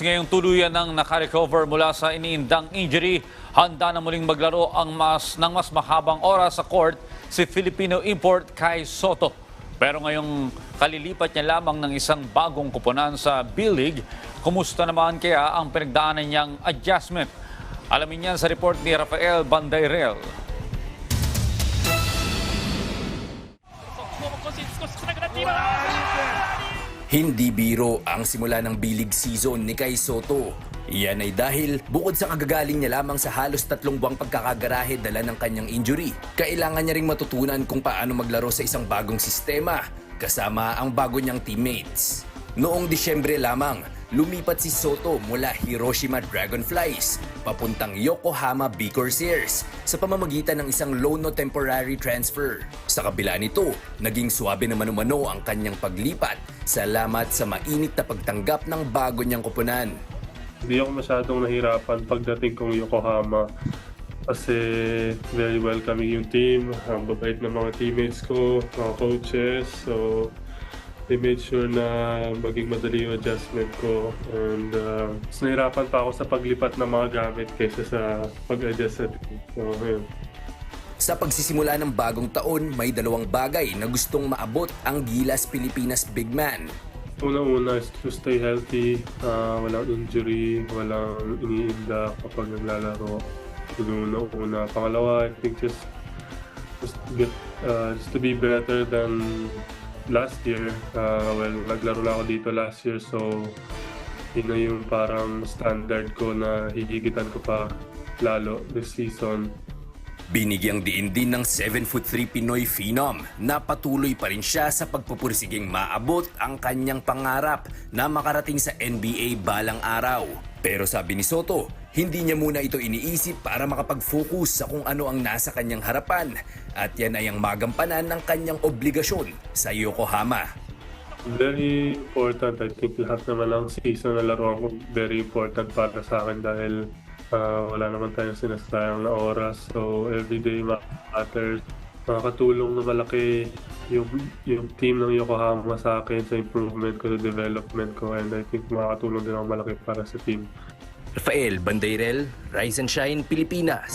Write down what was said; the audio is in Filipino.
Ngayong tuluyan ng nakarecover mula sa iniindang injury, handa na muling maglaro ang mas, ng mas mahabang oras sa court si Filipino import Kai Soto. Pero ngayong kalilipat niya lamang ng isang bagong kuponan sa B-League, kumusta naman kaya ang pinagdaanan niyang adjustment? Alamin yan sa report ni Rafael Bandayrel. こ Hindi biro ang simula ng bilig season ni Kai Soto. Iyan ay dahil bukod sa kagagaling niya lamang sa halos tatlong buwang pagkakagarahe dala ng kanyang injury, kailangan niya ring matutunan kung paano maglaro sa isang bagong sistema kasama ang bago niyang teammates. Noong Disyembre lamang, lumipat si Soto mula Hiroshima Dragonflies papuntang Yokohama Corsairs sa pamamagitan ng isang loan no temporary transfer. Sa kabila nito, naging suwabe na mano-mano ang kanyang paglipat salamat sa mainit na pagtanggap ng bago niyang kupunan. Hindi ako masyadong nahirapan pagdating kong Yokohama kasi very welcoming yung team, ang babait ng mga teammates ko, mga coaches. So, they made sure na maging madali yung adjustment ko. And uh, nahirapan pa ako sa paglipat ng mga gamit kaysa sa pag-adjust sa team. So, yun. Sa pagsisimula ng bagong taon, may dalawang bagay na gustong maabot ang Gilas Pilipinas Big Man. Una-una is to stay healthy, ah, walang injury, walang iniinda kapag naglalaro. Yun yung una. Pangalawa, I think just just get ah, just to be better than last year. Ah, well, naglaro lang ako dito last year, so yun na yung parang standard ko na hihigitan ko pa lalo this season. Binigyang diin din ng 7'3 Pinoy phenom na patuloy pa rin siya sa pagpupursiging maabot ang kanyang pangarap na makarating sa NBA balang araw. Pero sabi ni Soto, hindi niya muna ito iniisip para makapag-focus sa kung ano ang nasa kanyang harapan at yan ay ang magampanan ng kanyang obligasyon sa Yokohama. Very important. I think lahat naman ng season na laruan ko very important para sa akin dahil ah, wala naman tayong sinasayang na oras. So everyday matters. Makakatulong na malaki yung, yung team ng Yokohama sa akin sa improvement ko, sa development ko. And I think makakatulong din ako malaki para sa team. Rafael Bandayrel, Rise and Shine, Pilipinas.